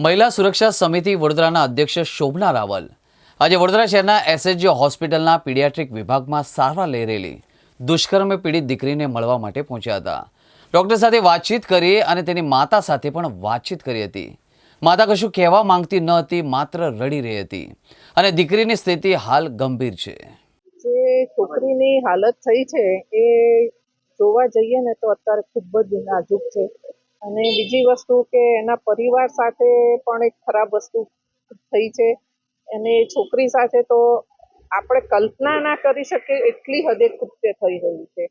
મહિલા સુરક્ષા સમિતિ વડોદરાના અધ્યક્ષ શોભના રાવલ. આજે વડોદરા શહેરના એસએચજી હોસ્પિટલના પીડિયાટ્રિક વિભાગમાં સારવાર લઈ રહેલી દુષ્કર્મે પીડિત દીકરીને મળવા માટે પહોંચ્યા હતા. ડૉક્ટર સાથે વાતચીત કરી અને તેની માતા સાથે પણ વાતચીત કરી હતી. માતા કશું કહેવા માંગતી ન હતી, માત્ર રડી રહી હતી. અને દીકરીની સ્થિતિ હાલ ગંભીર છે. જે છોકરીની હાલત થઈ છે એ જોવા જઈએ ને તો અત્યારે ખૂબ જ નાજુક છે. અને બીજી વસ્તુ કે એના પરિવાર સાથે પણ એક ખરાબ વસ્તુ થઈ છે. અને છોકરી સાથે તો આપણે કલ્પના ના કરી શકીએ એટલી હદે કૃત્ય થઈ રહ્યું છે.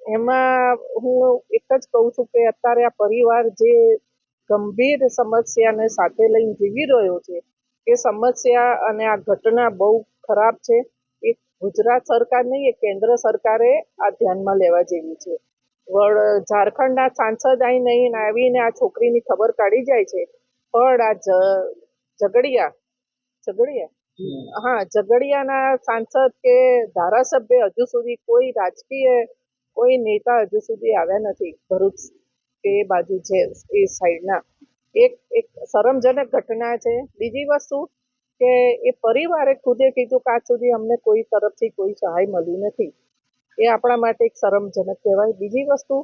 એમાં હું એક જ કહું છું કે અત્યારે આ પરિવાર જે ગંભીર સમસ્યાને સાથે લઈને જીવી રહ્યો છે, એ સમસ્યા અને આ ઘટના બહુ ખરાબ છે. એ ગુજરાત સરકાર નહીં, એ કેન્દ્ર સરકારે આ ધ્યાનમાં લેવા જેવી છે. ઝારખંડના સાંસદ અહીં નહીં આવીને આ છોકરીની ખબર કાઢી જાય છે. પણ આ ઝઘડિયા ઝઘડિયા? હા ઝઘડિયાના સાંસદ કે ધારાસભ્ય હજુ સુધી કોઈ રાજકીય કોઈ નેતા હજુ સુધી આવ્યા નથી. ભરૂચ કે એ બાજુ છે એ સાઈડના. એક એક શરમજનક ઘટના છે. બીજી વસ્તુ કે એ પરિવારે ખુદે કીધું કે આજ સુધી અમને કોઈ તરફથી કોઈ સહાય મળી નથી. એ આપણા માટે એક શરમજનક કહેવાય. બીજી વસ્તુ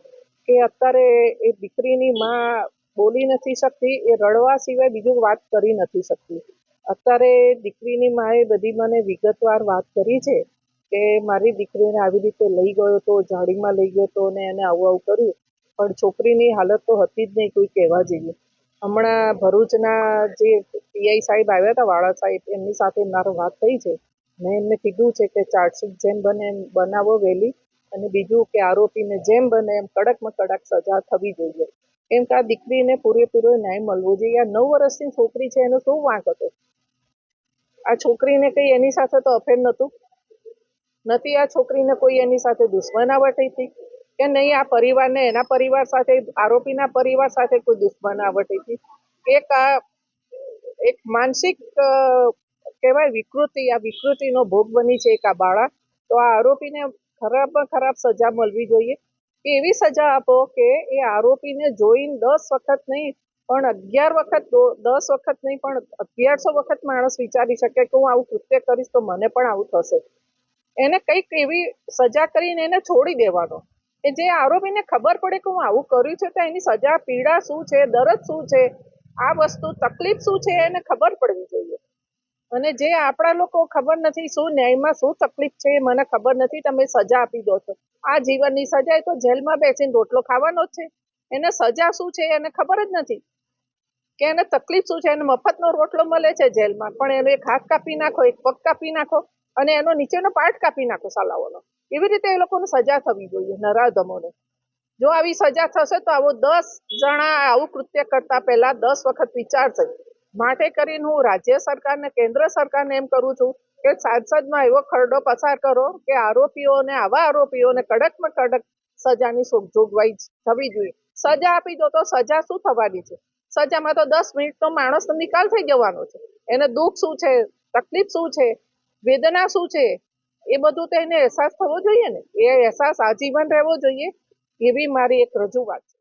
કે અત્યારે એ દીકરીની માં બોલી નથી શકતી, એ રડવા સિવાય બીજું વાત કરી નથી શકતી. અત્યારે દીકરીની માએ બધી મને વિગતવાર વાત કરી છે કે મારી દીકરીને આવી રીતે લઈ ગયો તો જાળીમાં લઈ ગયો તો ને એને આવું આવું કર્યું. પણ છોકરીની હાલત તો હતી જ નહીં, કોઈ કહેવા જેવી. હમણાં ભરૂચના જે પીઆઈ સાહેબ આવ્યા હતા, વાળા સાહેબ, એમની સાથે મારો વાત થઈ છે. મેં એમને કીધું છે કે ચાર્જશીટ જેમ બને એમ બનાવો વહેલી અને બીજું કે આરોપીને જેમ બને એમ કડકમાં કડક સજા થવી જોઈએ. કેમ કે આ દીકરીને પૂરેપૂરો ન્યાય મળવો જોઈએ. આ નવ વર્ષની છોકરી છે, એનો શું વાંક હતો? આ છોકરીને કંઈ એની સાથે તો અફેર નહોતું? નથી આ છોકરીને કોઈ એની સાથે દુશ્મનાવટ હતી? કે નહીં આ પરિવારને એના પરિવાર સાથે, આરોપીના પરિવાર સાથે કોઈ દુશ્મનાવટ હતી? એક આ, એક માનસિક કહેવાય વિકૃતિ, આ વિકૃતિનો ભોગ બની છે એક આ બાળા તો આ આરોપીને ખરાબમાં ખરાબ સજા મળવી જોઈએ. કે એવી સજા આપો કે એ આરોપીને જોઈને દસ વખત નહીં, પણ અગિયાર વખત દસ વખત નહીં, પણ અગિયારસો વખત માણસ વિચારી શકે કે હું આવું કૃત્ય કરીશ તો મને પણ આવું થશે. એને કંઈક એવી સજા કરીને એને છોડી દેવાનો. કે જે આરોપીને ખબર પડે કે હું આવું કર્યું છે, તો એની સજા, પીડા શું છે, દરદ શું છે, આ વસ્તુ, તકલીફ શું છે, એને ખબર પડવી જોઈએ. અને જે આપણા લોકો ખબર નથી શું ન્યાયમાં શું તકલીફ છે મને ખબર નથી, તમે સજા આપી દો છો. આ જીવનની સજા એ તો જેલમાં બેસીને રોટલો ખાવાનો જ છે. એને સજા શું છે એને ખબર જ નથી. કે એને તકલીફ શું છે, એને મફતનો રોટલો મળે છે જેલમાં, પણ એનો એક હાથ કાપી નાખો, એક પગ કાપી નાખો, અને એનો નીચેનો પાર્ટ કાપી નાખો સાલાઓનો. એવી રીતે એ લોકોને સજા થવી જોઈએ, નરાધમોને. જો આવી સજા થશે તો આવો દસ જણા આવું કૃત્ય કરતા પહેલા દસ વખત વિચારશે. માટે કરીને હું રાજ્ય સરકારને, કેન્દ્ર સરકારને એમ કરું છું કે સાંસદમાં એવો ખરડો પસાર કરો કે આરોપીઓને, આવા આરોપીઓને કડકમાં કડક સજાની જોગવાઈ થવી જોઈએ. સજા આપી દો તો સજા શું થવાની છે? સજામાં તો દસ મિનિટનો માણસનો નિકાલ થઈ જવાનો છે. એને દુઃખ શું છે? તકલીફ શું છે? વેદના શું છે? એ બધું તો એને અહેસાસ થવો જોઈએ ને? એ અહેસાસ આજીવન રહેવો જોઈએ એવી મારી એક રજૂઆત છે.